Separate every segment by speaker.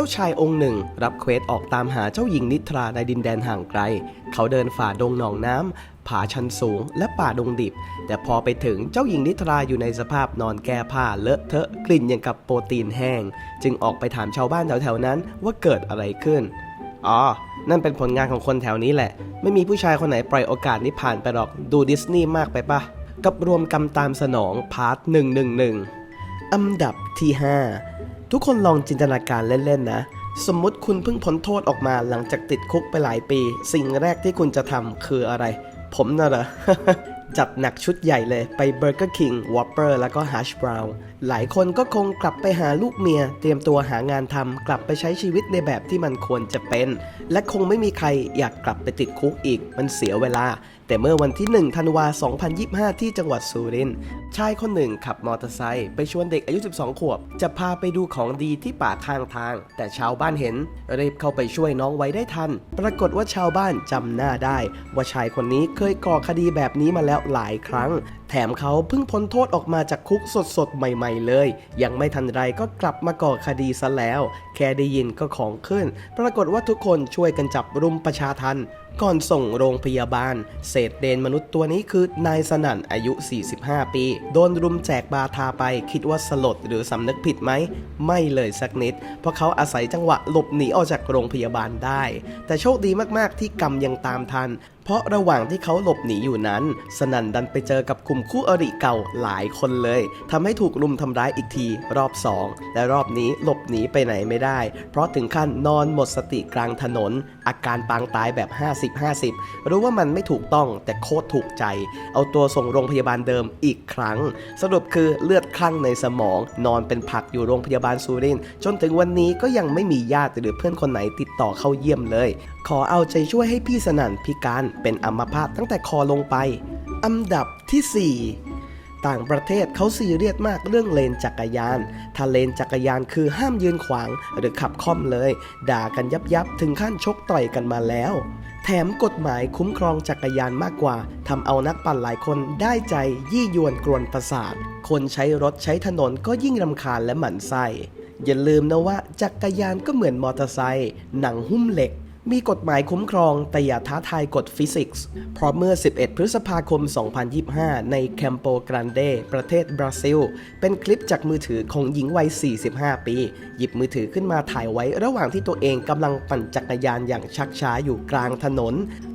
Speaker 1: จ้าชายองค์หนึ่ง รับเควสออกตามหาเจ้าหญิงนิทราในดินแดนห่างไกล เขาเดินฝ่าดงหนองน้ำผาชันสูง และป่าดงดิบ แต่พอไปถึงเจ้าหญิงนิทราอยู่ในสภาพนอนแก้ผ้าเลอะเทอะกลิ่นอย่างกับโปรตีนแห้ง จึงออกไปถามชาวบ้านแถวๆนั้นว่าเกิดอะไรขึ้นอ๋อ นั่นเป็นผลงานของคนแถวนี้แหละ ไม่มีผู้ชายคนไหนปล่อยโอกาสนี้ผ่านไปหรอก ดูดิสนีย์มากไปปะ กับรวมกรรมตามสนองพาร์ท111 อันดับที่ 5 ทุกคนลองจินตนาการเล่นๆนะ สมมุติคุณเพิ่งพ้นโทษออกมาหลังจากติดคุกไปหลายปี สิ่งแรกที่คุณจะทำคืออะไร ผมน่ะเหรอจัดหนักชุดใหญ่เลยไป Burger King Whopper แล้วก็ Hash Brown หลายคนก็คงกลับไปหาลูกเมีย เตรียมตัวหางานทำกลับไปใช้ชีวิตในแบบที่มันควรจะเป็น และคงไม่มีใครอยากกลับไปติดคุกอีกมันเสียเวลา แต่เมื่อวันที่ 1 ธันวา 2025 ที่จังหวัดสุรินทร์ชายคนหนึ่งขับมอเตอร์ไซค์ไปชวนเด็กอายุ 12 ขวบ จะพาไปดูของดีที่ป่าข้างทาง แต่ชาวบ้านเห็นรีบเข้าไปช่วยน้องไว้ได้ทัน ปรากฏว่าชาวบ้านจำหน้าได้ ว่าชายคนนี้เคยก่อคดีแบบนี้มาแล้วหลายครั้ง แถมเขาเพิ่งพ้นโทษออกมาจากคุกสดๆ ใหม่ๆเลย ยังไม่ทันไรก็กลับมาก่อคดีซะแล้ว แค่ได้ยินก็ของขึ้น ปรากฏว่าทุกคนช่วยกันจับรุมประชาทัน ก่อนส่งโรงพยาบาล เศษเดนมนุษย์ตัวนี้คือนายสนั่นอายุ 45 ปี โดนรุมแจกบาทาไป คิดว่าสลดหรือสำนึกผิดไหม ไม่เลยสักนิด เพราะเขาอาศัยจังหวะหลบหนีออกจากโรงพยาบาลได้ แต่โชคดีมากๆที่กรรมยังตามทัน เพราะระหว่างที่เขาหลบหนีอยู่นั้น สนั่นดันไปเจอกับกลุ่มคู่อริเก่าหลายคนเลยทำให้ถูกรุมทำร้ายอีกทีรอบ 2 และรอบนี้หลบหนีไปไหนไม่ได้ เพราะถึงขั้นนอนหมดสติกลางถนน อาการปางตายแบบ 50-50 รู้ว่ามันไม่ถูกต้องแต่โคตรถูกใจ เอาตัวส่งโรงพยาบาลเดิมอีกครั้ง สรุปคือเลือดคลั่งในสมอง นอนเป็นผักอยู่โรงพยาบาลสุรินทร์จนถึงวันนี้ก็ยังไม่มีญาติหรือเพื่อนคนไหนติดต่อเข้าเยี่ยมเลย ขอเอาใจช่วยให้พี่สนั่นพิการเป็นอัมพาตตั้งแต่คอลงไป อันดับที่ 4 ต่างประเทศเขาซีเรียสมากเรื่องเลนจักรยาน ถ้าเลนจักรยานคือห้ามยืนขวางหรือขับค่อมเลย ด่ากันยับยับถึงขั้นชกต่อยกันมาแล้ว แถมกฎหมายคุ้มครองจักรยานมากกว่าทำเอานักปั่นหลายคนได้ใจยี่ยวนกรวนประสาท คนใช้รถใช้ถนนก็ยิ่งรำคาญและหมั่นไส้อย่าลืมนะว่าจักรยานก็เหมือนมอเตอร์ไซค์หนังหุ้มเหล็ก มีกฎหมายคุ้มครองแต่อย่าท้าทายกฎฟิสิกส์ เพราะเมื่อ 11 พฤษภาคม 2025 ในแคมโปกรันเด ประเทศบราซิล เป็นคลิปจากมือถือของหญิงวัย 45 ปี หยิบมือถือขึ้นมาถ่ายไว้ระหว่างที่ตัวเองกำลังปั่นจักรยานอย่างชักช้าอยู่กลางถนน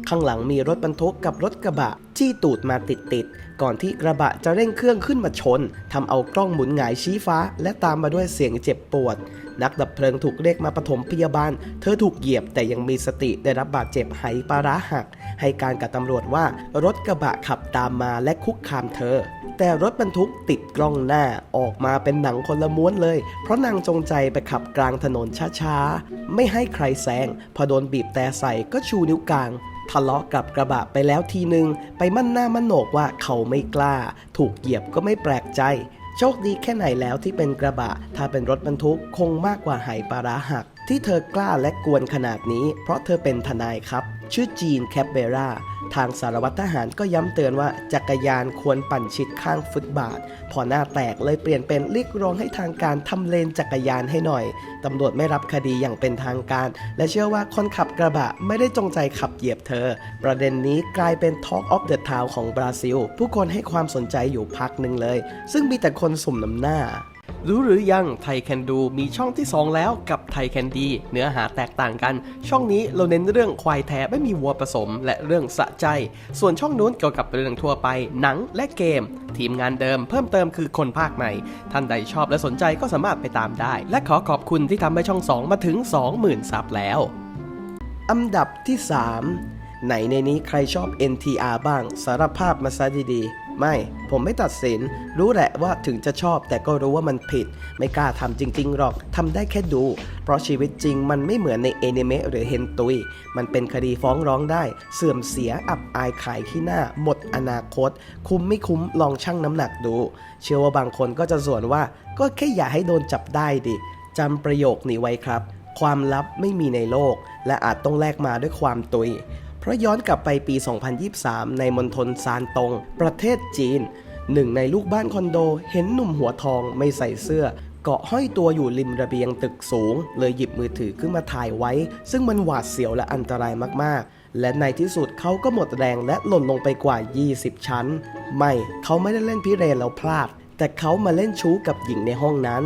Speaker 1: ข้างหลังมีรถบรรทุกกับรถกระบะจี้ตูดมาติดๆ ก่อนที่กระบะจะเร่งเครื่องขึ้นมาชนทำเอากล้องหมุนหงายชี้ฟ้า และตามมาด้วยเสียงเจ็บปวด นักดับเพลิงถูกเรียกมาปฐมพยาบาล เธอถูกเหยียบแต่ยังมีสติได้รับบาดเจ็บไหปลาร้าหัก ให้การกับตำรวจว่ารถกระบะขับตามมาและคุกคามเธอ แต่รถบรรทุกติดกล้องหน้าออกมาเป็นหนังคนละม้วนเลย เพราะนางจงใจไปขับกลางถนนช้าๆ ไม่ให้ใครแซงพอโดนบีบแต่ใส่ก็ชูนิ้วกลางทะเลาะกับกระบะไปแล้วทีนึง ไปมั่นหน้ามั่นโหนกว่าเขาไม่กล้า ถูกเหยียบก็ไม่แปลกใจ โชคดีแค่ไหนแล้วที่เป็นกระบะ ถ้าเป็นรถบรรทุกคงมากกว่าหายปลาร้าหัก ที่เธอกล้าและกวนขนาดนี้ เพราะเธอเป็นทนายครับ ชื่อจีนแคปเบรา ทางสารวัตรทหารก็ย้ำเตือนว่าจักรยานควรปั่นชิดข้างฟุตบาท พอหน้าแตกเลยเปลี่ยนเป็นเรียกร้องให้ทางการทำเลนจักรยานให้หน่อยตำรวจไม่รับคดีอย่างเป็นทางการ และเชื่อว่าคนขับกระบะไม่ได้จงใจขับเหยียบเธอ ประเด็นนี้กลายเป็น Talk of the Town ของบราซิล ผู้คนให้ความสนใจอยู่พักหนึ่งเลย ซึ่งมีแต่คนสุ่มน้ำหน้า รู้หรือยังไทยแคนดูมีช่องที่ 2 แล้วกับไทยแคนดีเนื้อหาแตกต่างกัน ช่องนี้เราเน้นเรื่องควายแท้ไม่มีวัวผสม และเรื่องสะใจ ส่วนช่องนู้นเกี่ยวกับเรื่องทั่วไป หนังและเกม ทีมงานเดิมเพิ่มเติมคือคนภาคใหม่ ท่านใดชอบและสนใจก็สามารถไปตามได้ และขอขอบคุณที่ทำให้ช่อง 2 มาถึง 20,000ซับแล้วอันดับที่ 3 ไหนในนี้ใครชอบ NTR บ้างสารภาพมาซะดีๆ ไม่ผมไม่ตัดสิน รู้แหละว่าถึงจะชอบ แต่ก็รู้ว่ามันผิด ไม่กล้าทำจริง ๆ หรอกทำได้แค่ดู เพราะชีวิตจริงมันไม่เหมือนในเอนิเมะหรือเฮนตุย มันเป็นคดีฟ้องร้องได้ เสื่อมเสียอับอายขายขี้หน้า หมดอนาคต คุ้มไม่คุ้มลองชั่งน้ำหนักดู เชื่อว่าบางคนก็จะส่วนว่า ก็แค่อย่าให้โดนจับได้ดิจำประโยคนี้ไว้ครับ ความลับไม่มีในโลก และอาจต้องแลกมาด้วยความตุย เพราะย้อนกลับไปปี 2023 ในมณฑลซานตง ประเทศจีน หนึ่งในลูกบ้านคอนโดเห็นหนุ่มหัวทองไม่ใส่เสื้อ เกาะห้อยตัวอยู่ริมระเบียงตึกสูง เลยหยิบมือถือขึ้นมาถ่ายไว้ ซึ่งมันหวาดเสียวและอันตรายมากๆ และในที่สุดเขาก็หมดแรงและหล่นลงไปกว่า 20 ชั้น ไม่ เขาไม่ได้เล่นพิเรนแล้วพลาด แต่เขามาเล่นชู้กับหญิงในห้องนั้น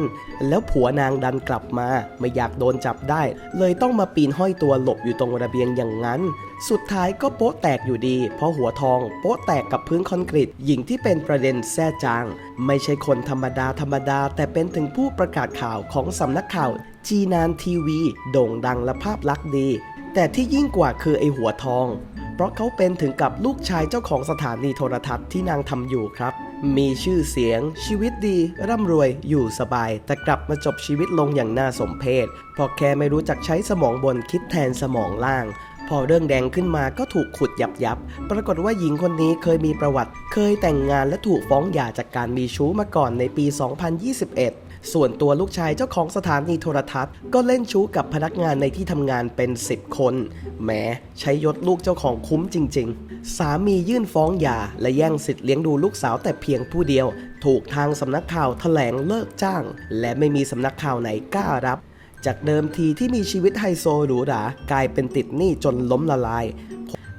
Speaker 1: แล้วผัวนางดันกลับมา ไม่อยากโดนจับได้ เลยต้องมาปีนห้อยตัวหลบอยู่ตรงระเบียงอย่างนั้น สุดท้ายก็โป๊ะแตกอยู่ดี เพราะหัวทอง โป๊ะแตกกับพื้นคอนกรีตหญิงที่เป็นประเด็นแซ่จาง ไม่ใช่คนธรรมดาธรรมดา แต่เป็นถึงผู้ประกาศข่าวของสำนักข่าวจีนานทีวี โด่งดังและภาพลักษณ์ดี แต่ที่ยิ่งกว่าคือไอหัวทอง เพราะเขาเป็นถึงกับลูกชายเจ้าของสถานีโทรทัศน์ที่นางทำอยู่ครับ มีชื่อเสียง ชีวิตดี ร่ำรวยอยู่สบาย แต่กลับมาจบชีวิตลงอย่างน่าสมเพชเพราะแค่ไม่รู้จักใช้สมองบนคิดแทนสมองล่างพอเรื่องแดงขึ้นมาก็ถูกขุดยับยับ ปรากฏว่าหญิงคนนี้เคยมีประวัติ เคยแต่งงานและถูกฟ้องหย่าจากการมีชู้มาก่อนในปี 2021 ส่วนตัวลูกชายเจ้าของสถานีโทรทัศน์ ก็เล่นชู้กับพนักงานในที่ทำงานเป็น 10 คนแหมใช้ยศลูกเจ้าของคุ้มจริง ๆ สามียื่นฟ้องหย่า และแย่งสิทธิ์เลี้ยงดูลูกสาวแต่เพียงผู้เดียว ถูกทางสำนักข่าวแถลงเลิกจ้าง และไม่มีสำนักข่าวไหนกล้ารับ จากเดิมทีที่มีชีวิตไฮโซหรูหรากลายเป็นติดหนี้จนล้มละลาย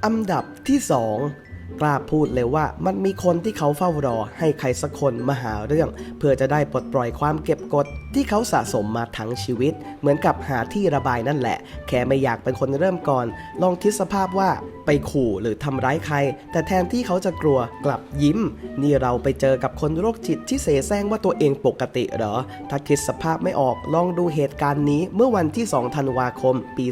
Speaker 1: อันดับที่ 2 กล้าพูดเลยว่ามันมีคนที่เขาเฝ้ารอ ให้ใครสักคนมาหาเรื่อง เพื่อจะได้ปลดปล่อยความเก็บกด ที่เขาสะสมมาทั้งชีวิต เหมือนกับหาที่ระบายนั่นแหละ แค่ไม่อยากเป็นคนเริ่มก่อน ลองคิดสภาพว่าไปขู่หรือทำร้ายใคร แต่แทนที่เขาจะกลัวกลับยิ้ม นี่เราไปเจอกับคนโรคจิตที่เสแสร้งว่าตัวเองปกติเหรอ ถ้าคิดสภาพไม่ออกลองดูเหตุการณ์นี้เมื่อวันที่ 2 ธันวาคม ปี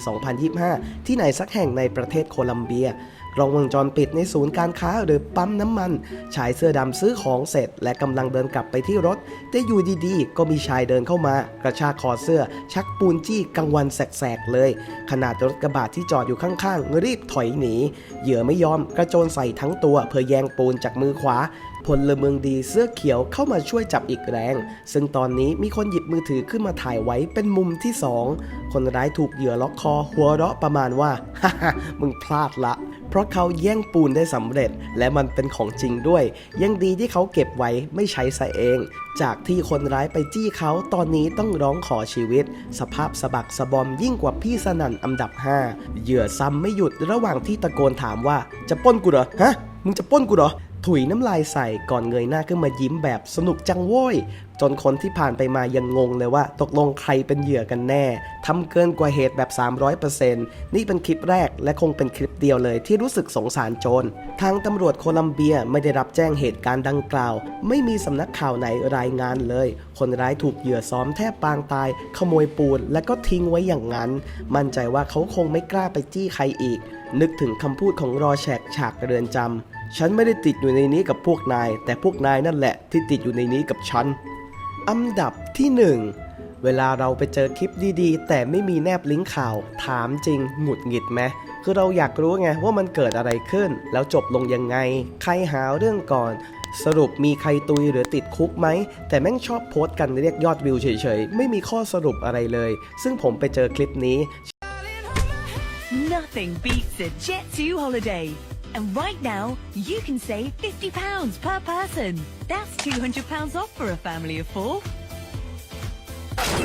Speaker 1: 2025 ที่ไหนสักแห่งในประเทศโคลัมเบีย กล้องวงจรปิดในศูนย์การค้าหรือปั๊มน้ำมัน ชายเสื้อดำซื้อของเสร็จ และกำลังเดินกลับไปที่รถ แต่อยู่ดีๆ ก็มีชายเดินเข้ามา กระชากคอเสื้อ ชักปูนจี้กลางวันแสกๆเลย ขนาดรถกระบะที่จอดอยู่ข้างๆ รีบถอยหนี เหยื่อไม่ยอมกระโจนใส่ทั้งตัวเพื่อแย่งปูนจากมือขวาพลเมืองดีเสื้อเขียวเข้ามาช่วยจับอีกแรง ซึ่งตอนนี้มีคนหยิบมือถือขึ้นมาถ่ายไว้เป็นมุมที่สองคนร้ายถูกเหยื่อล็อกคอ หัวเราะประมาณว่าฮ่าฮ่ามึงพลาดละ เพราะเขาแย่งปูนได้สำเร็จ และมันเป็นของจริงด้วย ยังดีที่เขาเก็บไว้ไม่ใช้ซะเอง จากที่คนร้ายไปจี้เขาตอนนี้ต้องร้องขอชีวิต สภาพสะบักสะบอมยิ่งกว่าพี่สนั่นอันดับ 5 เหยื่อซ้ำไม่หยุดระหว่างที่ตะโกนถามว่าจะป้นกูเหรอฮะมึงจะป้นกูเหรอ ถุยน้ำลายใส่ก่อนเงยหน้าขึ้นมายิ้มแบบสนุกจังโว้ย จนคนที่ผ่านไปมายังงงเลยว่า ตกลงใครเป็นเหยื่อกันแน่ทำเกินกว่าเหตุแบบ 300%นี่เป็นคลิปแรกและคงเป็นคลิปเดียวเลยที่รู้สึกสงสารโจร ทางตำรวจโคลัมเบียไม่ได้รับแจ้งเหตุการณ์ดังกล่าว ไม่มีสำนักข่าวไหนรายงานเลย คนร้ายถูกเหยื่อซ้อมแทบปางตาย ขโมยปูนและก็ทิ้งไว้อย่างนั้น มั่นใจว่าเขาคงไม่กล้าไปจี้ใครอีก นึกถึงคำพูดของรอแฉกฉากเรือนจำ ฉันไม่ได้ติดอยู่ในนี้กับพวกนาย แต่พวกนายนั่นแหละที่ติดอยู่ในนี้กับฉัน อันดับที่1เวลาเราไปเจอคลิปดีๆ แต่ไม่มีแนบลิงก์ข่าว ถามจริงหงุดหงิดไหมคือเราอยากรู้ไงว่ามันเกิดอะไรขึ้น แล้วจบลงยังไง ใครหาเรื่องก่อน สรุปมีใครตุยหรือติดคุกไหม แต่แม่งชอบโพสต์กันเรียกยอดวิวเฉยๆ ไม่มีข้อสรุปอะไรเลย ซึ่งผมไปเจอคลิปนี้
Speaker 2: Nothing beats a Jet2 holiday. And right now, you can save £50 per person. That's £200 off for a family of four.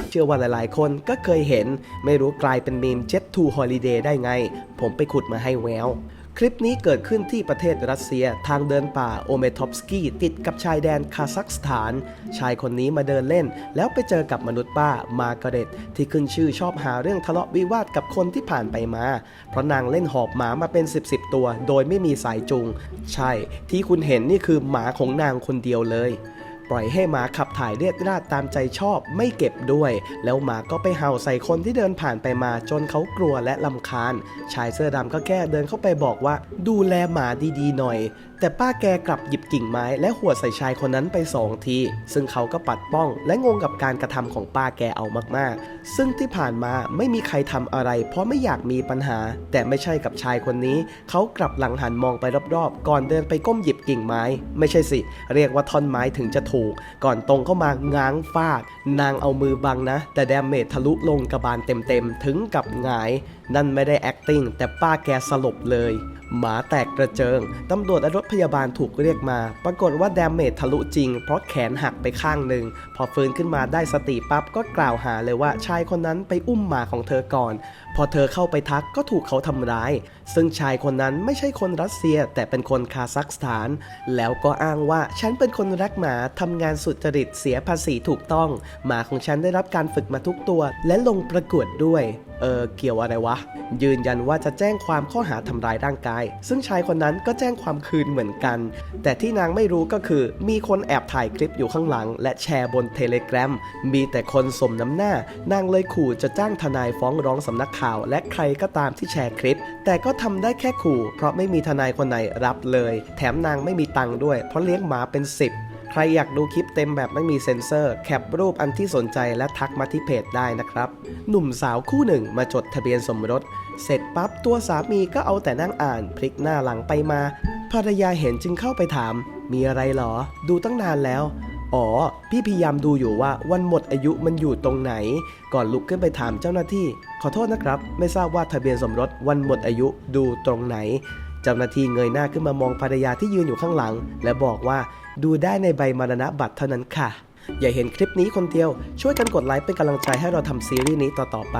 Speaker 1: เชื่อว่าหลายๆ คนก็เคยเห็น ไม่รู้กลายเป็นมีมเจ็ตทูฮอลิเดย์ได้ไง ผมไปขุดมาให้แวว คลิปนี้เกิดขึ้นที่ประเทศรัสเซียทางเดินป่าโอเมทอฟสกี้ติดกับชายแดนคาซัคสถาน ชายคนนี้มาเดินเล่น แล้วไปเจอกับมนุษย์ป้ามาร์กเร็ตที่ขึ้นชื่อชอบหาเรื่องทะเลาะวิวาทกับคนที่ผ่านไปมา เพราะนางเล่นหอบหมามาเป็น 10บสตัว โดยไม่มีสายจูง ใช่ที่คุณเห็นนี่คือหมาของนางคนเดียวเลย ปล่อยให้หมาขับถ่ายเลียดราดตามใจชอบไม่เก็บด้วย แล้วหมาก็ไปเห่าใส่คนที่เดินผ่านไปมาจนเขากลัวและลำคาญ ชายเสื้อดำก็แค่เดินเข้าไปบอกว่า ดูแลหมาดีๆหน่อย แต่ป้าแกกลับหยิบกิ่งไม้และหัวใส่ชายคนนั้นไปสองที ซึ่งเขาก็ปัดป้อง และงงกับการกระทำของป้าแกเอามากๆ ซึ่งที่ผ่านมาไม่มีใครทำอะไร เพราะไม่อยากมีปัญหา แต่ไม่ใช่กับชายคนนี้ เขากลับหลังหันมองไปรอบๆ ก่อนเดินไปก้มหยิบกิ่งไม้ ไม่ใช่สิ เรียกว่าท่อนไม้ถึงจะถูก ก่อนตรงเข้ามาง้างฟาด นางเอามือบังนะ แต่แดมเมจทะลุลงกระบาลเต็มๆ ถึงกับหงาย นั่นไม่ได้ acting แต่ป้าแกสลบเลย หมาแตกกระเจิง ตำรวจและรถพยาบาลถูกเรียกมา ปรากฏว่าแดมเมจทะลุจริง เพราะแขนหักไปข้างหนึ่ง พอฟื้นขึ้นมาได้สติปั๊บก็กล่าวหาเลยว่าชายคนนั้นไปอุ้มหมาของเธอก่อน พอเธอเข้าไปทักก็ถูกเขาทำร้าย ซึ่งชายคนนั้นไม่ใช่คนรัสเซีย แต่เป็นคนคาซัคสถาน แล้วก็อ้างว่าฉันเป็นคนรักหมาทำงานสุจริตเสียภาษีถูกต้อง หมาของฉันได้รับการฝึกมาทุกตัว และลงประกวดด้วยเออเกี่ยวอะไรวะ ยืนยันว่าจะแจ้งความข้อหาทำร้ายร่างกาย ซึ่งชายคนนั้นก็แจ้งความคืนเหมือนกัน แต่ที่นางไม่รู้ก็คือ มีคนแอบถ่ายคลิปอยู่ข้างหลัง และแชร์บนเทเลกราฟมีแต่คนสมน้ำหน้า นางเลยขู่จะจ้างทนายฟ้องร้องสำนักข่าว และใครก็ตามที่แชร์คลิป แต่ก็ทำได้แค่ขู่ เพราะไม่มีทนายคนไหนรับเลย แถมนางไม่มีตังค์ด้วย เพราะเลี้ยงหมาเป็น 10ใครอยากดูคลิปเต็มแบบไม่มีเซ็นเซอร์ แคปรูปอันที่สนใจและทักมาที่เพจได้นะครับ หนุ่มสาวคู่หนึ่งมาจดทะเบียนสมรส เสร็จปั๊บตัวสามีก็เอาแต่นั่งอ่านพลิกหน้าหลังไปมา ภรรยาเห็นจึงเข้าไปถาม มีอะไรหรอ ดูตั้งนานแล้ว อ๋อ พี่พยายามดูอยู่ว่าวันหมดอายุมันอยู่ตรงไหน ก่อนลุกขึ้นไปถามเจ้าหน้าที่ ขอโทษนะครับ ไม่ทราบว่าทะเบียนสมรสวันหมดอายุดูตรงไหน เจ้าหน้าที่เงยหน้าขึ้นมามองภรรยาที่ยืนอยู่ข้างหลัง และบอกว่าดูได้ในใบมรณะบัตรเท่านั้นค่ะ อย่าเห็นคลิปนี้คนเดียว ช่วยกันกดไลค์เป็นกำลังใจให้เราทำซีรีส์นี้ต่อ ๆ ไป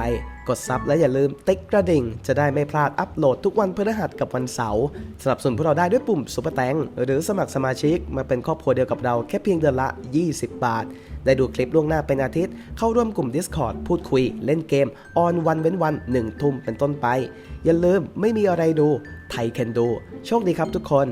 Speaker 1: กดซับและอย่าลืมติ๊กกระดิ่ง จะได้ไม่พลาดอัปโหลดทุกวันพฤหัสกับวันเสาร์สนับสนุนพวกเราได้ด้วยปุ่มซุปเปอร์แตงหรือสมัครสมาชิกมาเป็นครอบครัวเดียวกับเราแค่เพียงเดือนละ 20 บาท ได้ดูคลิปล่วงหน้าเป็นอาทิตย์ เข้าร่วมกลุ่ม Discord พูดคุย เล่นเกม ออนวันเว้นวัน1ทุ่มเป็นต้นไป อย่าลืมไม่มีอะไรดูไทยแคนดูโชคดีครับทุกคน